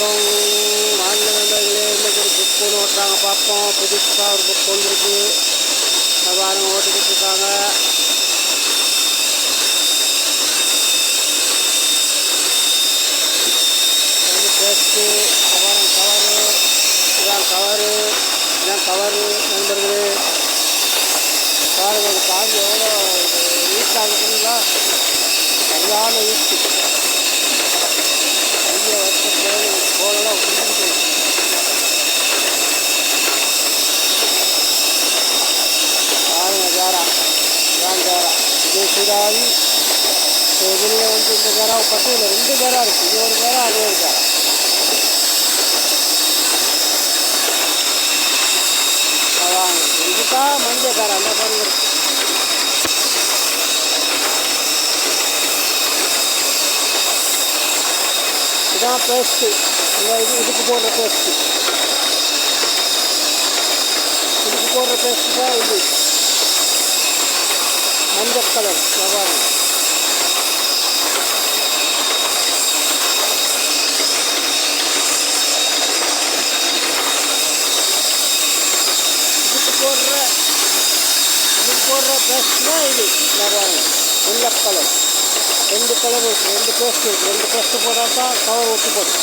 வணக்கம். மாநில நண்பர்களே இன்னைக்கு ஒரு புக் ஒன்று ஓட்டுறாங்க பார்ப்போம். புதுசாக ஒரு புக் வந்துருக்கு. அதை பாருங்க ஓட்டிக்கிட்டு இருக்காங்க டேஸ்ட்டு வந்து பேஸ்ட்டு அப்புறம் கவரு இதான் கவரு இதான் கவரு நண்பர்களே பாருங்கள் இது எவ்வளோ ஈஸ்ட் ஆகுதுங்களா சரியான ஈஸ்ட்டு சூடாகி இதுலேயே வந்து இந்த ஜாராவை பட்டு இதில் ரெண்டு ஜாரா இருக்குது இது ஒரு அது ஒரு ஜாரா அதான் இதுதான் மஞ்சள் அந்த பாருங்க இருக்கு இதான் பேஸ்ட்டு இந்த இது இதுக்கு போடுற பேஸ்ட்டு இதுக்கு போடுற பேஸ்ட்டு தான் இது மஞ்சள் கலர் பாருங்க இதுக்கு போடுற இதுக்கு ரெண்டு கலர் இருக்குது ரெண்டு பேஸ்ட் இருக்குது ரெண்டு பேஸ்ட்டு போட்டால் தான் கவர் ஒட்டி போடும்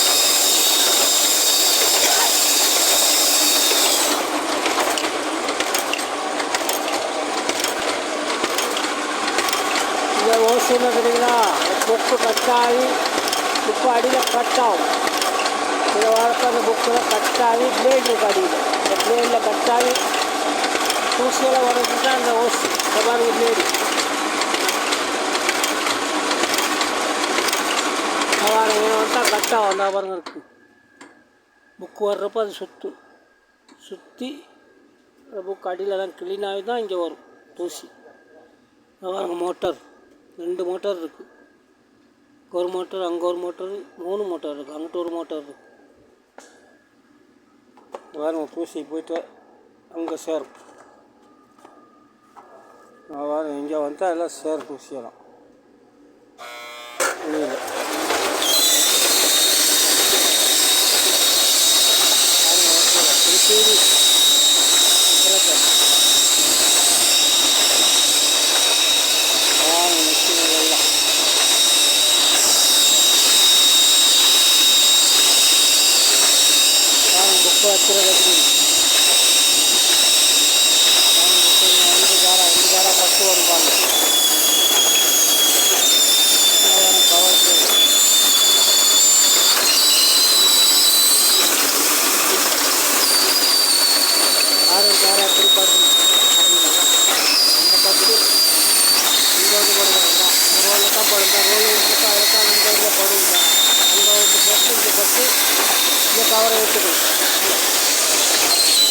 இந்த ஓசு என்ன புக்கு கட்டாகி புக்கு அடியில் கட் ஆகும் இதை வளர்க்க அந்த புக்கில் கட்டாகி பிளேட் இருக்கு. அடியில் இந்த பிளேடில் கட்டாகி தூசியில் வர்றது தான் அந்த ஓசி. இந்த மாதிரி பிளேடு பாருங்க கரெக்டாக வந்தால் பாருங்க இருக்கு. புக்கு வர்றப்போ அது சுற்றும் சுற்றி அந்த புக் அடியில் தான் க்ளீன் ஆகி தான் இங்கே வரும் தூசி. பாருங்க மோட்டார் ரெண்டு மோட்டார் இருக்குது ஒரு மோட்டர் அங்கே ஒரு மோட்டர் மூணு மோட்டார் இருக்குது அங்கிட்ட ஒரு மோட்டார் இருக்குது இங்க பாருங்க தூசி போயிட்டு அங்கே சேரும். இங்க இங்கே வந்தால் எல்லாம் சேரும் தூசியெல்லாம் வெளியில் பாருங்க ஓகே திருப்பி பாருங்க மிஷின் எல்லாம் ಹತ್ತಿರ புக்கு ಒಂದು பாருங்க புக்கு ரெண்டு ஜாரா ரெண்டு ஜாரா பத்து வரும் பாருங்க பாருங்க அந்த பத்து இந்த வந்து போடுவாங்க ரோலில் தான் போடுங்க ரோல் இருக்கா இருக்கா இதில் போடுங்க இந்த விட்டுக்கணும்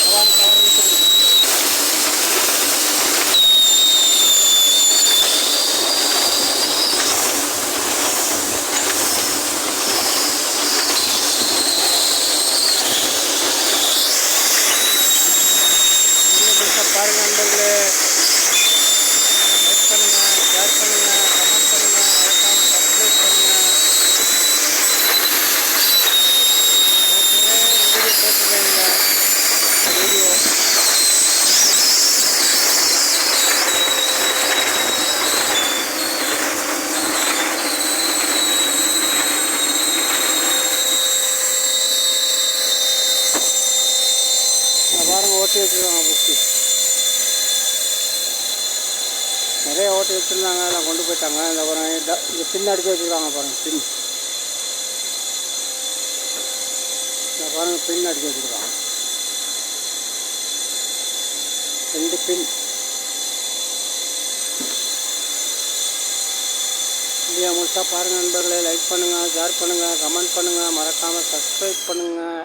அதான் கவரை விட்டுக்கணும் இன்னும் பாருங்க நண்பர்களே லைக் பண்ணுங்க ஷேர் பண்ணுங்க கமெண்ட் பண்ணுங்க மறக்காம சப்ஸ்கிரைப் பண்ணுங்க ஏற்கனவே வீடியோ போட்டிருக்கேங்க வீடியோ பாருங்க ஓட்டி வச்சுருக்காங்க புக்கு நிறைய ஓட்டி வச்சுருந்தாங்க எல்லாம் கொண்டு போயிட்டாங்க. இந்த பாருங்க இந்த- பின் அடிச்சு வச்சுருக்காங்க பாருங்க பின் இந்த பாருங்க பின் அடிச்சு வச்சுருக்காங்க. ரெண்டு பின் வீடியோ முழுசாக பாருங்கள் நண்பர்களே. லைக் பண்ணுங்கள் ஷேர் பண்ணுங்கள் கமெண்ட் பண்ணுங்கள் மறக்காமல் சப்ஸ்கிரைப் பண்ணுங்கள்